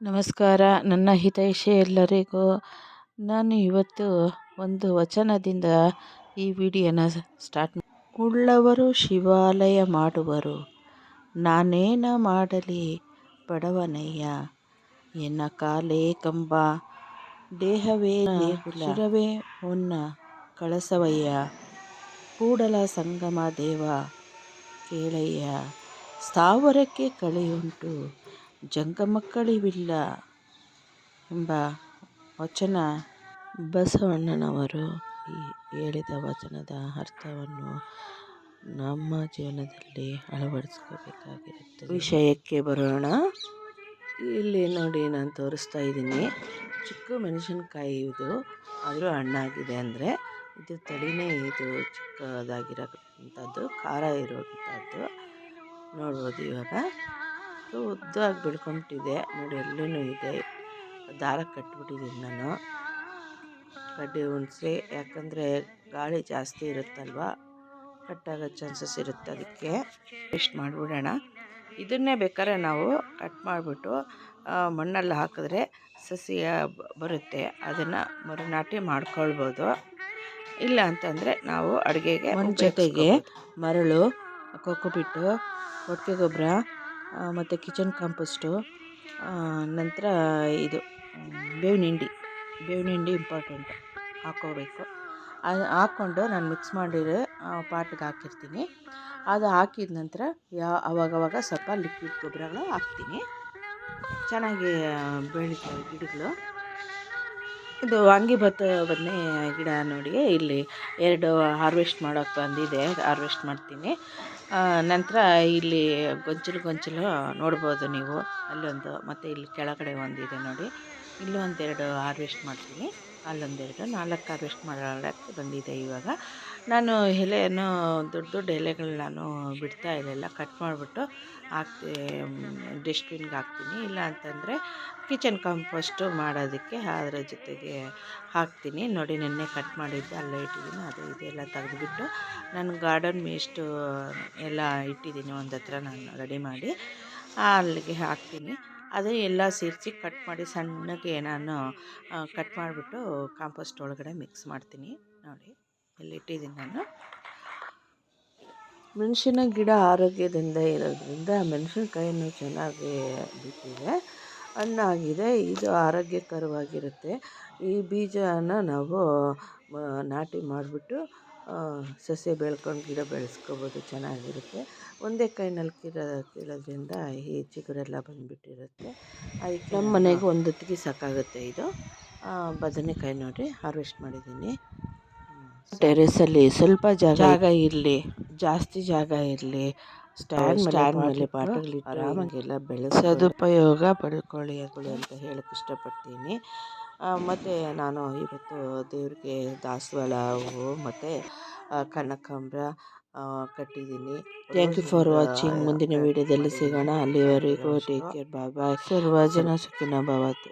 ನಮಸ್ಕಾರ. ನನ್ನ ಹಿತೈಷಿ ಎಲ್ಲರಿಗೂ. ನಾನು ಇವತ್ತು ಒಂದು ವಚನದಿಂದ ಈ ವಿಡಿಯೋನ ಸ್ಟಾರ್ಟ್ ಉಳ್ಳವರು ಶಿವಾಲಯ ಮಾಡುವರು. ನಾನೇನ ಮಾಡಲಿ ಬಡವನಯ್ಯ? ಎನ್ನ ಕಾಲೇ ಕಂಬ ದೇಹವೇ ಶಿರವೇ ಹೊನ್ನ ಕಳಸವಯ್ಯ? ಕೂಡಲ ಸಂಗಮ ದೇವ ಕೇಳಯ್ಯ? ಸ್ಥಾವರಕ್ಕೆ ಕಳೆಯುಂಟು. ಜಂಗಮಕ್ಕಳಿವಿಲ್ಲ ಎಂಬ ವಚನ ಬಸವಣ್ಣನವರು ಹೇಳಿದ ವಚನದ ಅರ್ಥವನ್ನು ನಮ್ಮ ಜೀವನದಲ್ಲಿ ಅಳವಡಿಸ್ಕೋಬೇಕಾಗಿರುತ್ತೆ. ವಿಷಯಕ್ಕೆ ಬರೋಣ. ಇಲ್ಲಿ ನೋಡಿ ನಾನು ತೋರಿಸ್ತಾ ಇದ್ದೀನಿ. ಚಿಕ್ಕ ಮೆಣಸಿನ್ಕಾಯಿ ಇದು. ಆದರೂ ಹಣ್ಣಾಗಿದೆ ಅಂದರೆ ಇದು ತಳಿನೇ ಇದು. ಚಿಕ್ಕದಾಗಿರೋಂಥದ್ದು, ಖಾರ ಇರೋವಂಥದ್ದು ನೋಡ್ಬೋದು ಇವಾಗ. ಅದು ಉದ್ದವಾಗಿ ಬೆಳ್ಕೊಂಬಿಟ್ಟಿದೆ ನೋಡಿ ಎಲ್ಲೂ ಇದೆ. ದಾರ ಕಟ್ಬಿಟ್ಟಿದ್ದೀನಿ ನಾನು. ಕಡ್ಡಿ ಉಣಿಸಿ ಯಾಕಂದರೆ ಗಾಳಿ ಜಾಸ್ತಿ ಇರುತ್ತಲ್ವ? ಕಟ್ಟಾಗೋ ಚಾನ್ಸಸ್ ಇರುತ್ತೆ ಅದಕ್ಕೆ. ವೇಸ್ಟ್ ಮಾಡಿಬಿಡೋಣ. ಇದನ್ನೇ ಬೇಕಾದ್ರೆ ನಾವು ಕಟ್ ಮಾಡಿಬಿಟ್ಟು ಮಣ್ಣಲ್ಲಿ ಹಾಕಿದ್ರೆ ಸಸಿ ಬರುತ್ತೆ. ಅದನ್ನು ಮರುನಾಟಿ ಮಾಡ್ಕೊಳ್ಬೋದು. ಇಲ್ಲ ಅಂತಂದರೆ ನಾವು ಅಡುಗೆಗೆ ಜೊತೆಗೆ ಮರಳು ಕೊಕ್ಕುಬಿಟ್ಟು ಕೊಟ್ಟಿಗೆ ಗೊಬ್ಬರ ಮತ್ತು ಕಿಚನ್ ಕಾಂಪೋಸ್ಟು ನಂತರ ಇದು ಬೇವಿನ ಹಿಂಡಿ ಬೇವಿನ ಹಿಂಡಿ ಇಂಪಾರ್ಟೆಂಟ್ ಹಾಕ್ಕೋಬೇಕು ಅದು ಹಾಕ್ಕೊಂಡು ನಾನು ಮಿಕ್ಸ್ ಮಾಡಿರೋ ಪಾಟ್ಗೆ ಹಾಕಿರ್ತೀನಿ. ಅದು ಹಾಕಿದ ನಂತರ ಯಾ, ಅವಾಗವಾಗ ಸ್ವಲ್ಪ ಲಿಕ್ವಿಡ್ ಗೊಬ್ಬರಗಳು ಹಾಕ್ತೀನಿ. ಚೆನ್ನಾಗಿ ಬೆಳೀತವೆ ಗಿಡಗಳು. ಇದು ವಾಂಗಿಭಾತ್ ಬದನೆ ಗಿಡ ನೋಡಿ, ಇಲ್ಲಿ ಎರಡು ಹಾರ್ವೆಸ್ಟ್ ಮಾಡೋಕ್ಕೆ ಬಂದಿದೆ ಹಾರ್ವೆಸ್ಟ್ ಮಾಡ್ತೀನಿ. ನಂತರ ಇಲ್ಲಿ ಗೊಂಚಲು ಗೊಂಚಲು ನೋಡ್ಬೋದು ನೀವು. ಅಲ್ಲೊಂದು, ಮತ್ತು ಇಲ್ಲಿ ಕೆಳಗಡೆ ಒಂದಿದೆ ನೋಡಿ. ಇಲ್ಲೂ ಒಂದೆರಡು ಹಾರ್ವೆಸ್ಟ್ ಮಾಡ್ತೀನಿ. ಅಲ್ಲೊಂದೆರಡು, ನಾಲ್ಕು ಹಾರ್ವೆಸ್ಟ್ ಮಾಡೋಕ್ಕೆ ಬಂದಿದೆ ಇವಾಗ. ನಾನು ಎಲೆಯನ್ನು, ದೊಡ್ಡ ದೊಡ್ಡ ಎಲೆಗಳು ನಾನು ಬಿಡ್ತಾ ಇರಲಿಲ್ಲ ಕಟ್ ಮಾಡಿಬಿಟ್ಟು ಹಾಕ್ತಿ ಡಸ್ಟ್ಬಿನ್ಗೆ ಹಾಕ್ತೀನಿ. ಇಲ್ಲ ಅಂತಂದರೆ ಕಿಚನ್ ಕಾಂಪೋಸ್ಟು ಮಾಡೋದಕ್ಕೆ ಅದರ ಜೊತೆಗೆ ಹಾಕ್ತೀನಿ. ನೋಡಿ ನೆನ್ನೆ ಕಟ್ ಮಾಡಿದ್ದು ಅಲ್ಲೇ ಇಟ್ಟಿದ್ದೀನಿ ಅದು ಇದೆಲ್ಲ ತೆಗೆದುಬಿಟ್ಟು ನಾನು ಗಾರ್ಡನ್ ವೇಸ್ಟು ಎಲ್ಲ ಇಟ್ಟಿದ್ದೀನಿ ಒಂದು ಹತ್ರ ನಾನು ರೆಡಿ ಮಾಡಿ. ಅಲ್ಲಿಗೆ ಹಾಕ್ತೀನಿ. ಅದು ಎಲ್ಲ ಸೇರಿಸಿ ಕಟ್ ಮಾಡಿ ಸಣ್ಣಗೆ ನಾನು ಕಟ್ ಮಾಡಿಬಿಟ್ಟು ಕಾಂಪೋಸ್ಟ್ ಒಳಗಡೆ ಮಿಕ್ಸ್ ಮಾಡ್ತೀನಿ. ನೋಡಿ ಇಲ್ಲಿ ಇಟ್ಟಿದ್ದೀನಿ ನಾನು. ಮೆಣಸಿನ ಗಿಡ ಆರೋಗ್ಯದಿಂದ ಇರೋದ್ರಿಂದ ಮೆಣಸಿನ್ಕಾಯನ್ನು ಚೆನ್ನಾಗಿ ಬಿಟ್ಟಿದೆ. ಹಣ್ಣಾಗಿದೆ, ಇದು ಆರೋಗ್ಯಕರವಾಗಿರುತ್ತೆ. ಈ ಬೀಜನ ನಾವು ನಾಟಿ ಮಾಡಿಬಿಟ್ಟು ಸಸ್ಯ ಬೆಳ್ಕೊಂಡು ಗಿಡ ಬೆಳೆಸ್ಕೋಬೋದು ಚೆನ್ನಾಗಿರುತ್ತೆ. ಒಂದೇ ಕೈನಲ್ಲಿ ಕೀಳೋ ಕೀಳೋದ್ರಿಂದ ಈ ಚಿಗುರೆಲ್ಲ ಬಂದುಬಿಟ್ಟಿರುತ್ತೆ. ಅದಕ್ಕೆ ನಮ್ಮ ಮನೆಗೆ ಒಂದು ಹೊತ್ತಿಗೆ ಸಾಕಾಗುತ್ತೆ ಇದು. ಬದನೆಕಾಯಿ ನೋಡಿ ಹಾರ್ವೆಸ್ಟ್ ಮಾಡಿದ್ದೀನಿ. ಟೆರೆಸಲ್ಲಿ ಸ್ವಲ್ಪ ಜಾಗ ಜಾಗ ಇರಲಿ ಜಾಸ್ತಿ ಜಾಗ ಇರಲಿ. ಸ್ಟ್ಯಾಂಡ್ ಸ್ಟ್ಯಾಂಡ್ ಮೇಲೆ ಪಾಟಲ್ಲಿ ಆರಾಮಾಗೆಲ್ಲ ಬೆಳೆಸೋದು ಸದುಪಯೋಗ ಪಡ್ಕೊಳ್ಳಿ ಅಂತ ಹೇಳಕ್ಕೆ ಇಷ್ಟಪಡ್ತೀನಿ. ಮತ್ತು ನಾನು ಇವತ್ತು ದೇವ್ರಿಗೆ ದಾಸವಾಳ ಹೂವು ಮತ್ತು ಕನಕಾಂಬ್ರ ಕಟ್ಟಿದ್ದೀನಿ. ಥ್ಯಾಂಕ್ ಯು ಫಾರ್ ವಾಚಿಂಗ್ ಮುಂದಿನ ವೀಡಿಯೋದಲ್ಲಿ ಸಿಗೋಣ. ಅಲ್ಲಿವರೆಗೂ ಟೇಕ್ ಕೇರ್ ಬಾಯ್ ಬಾಯ್ ಸರ್ವ ಜನ ಸುಖಿನ ಭವತು.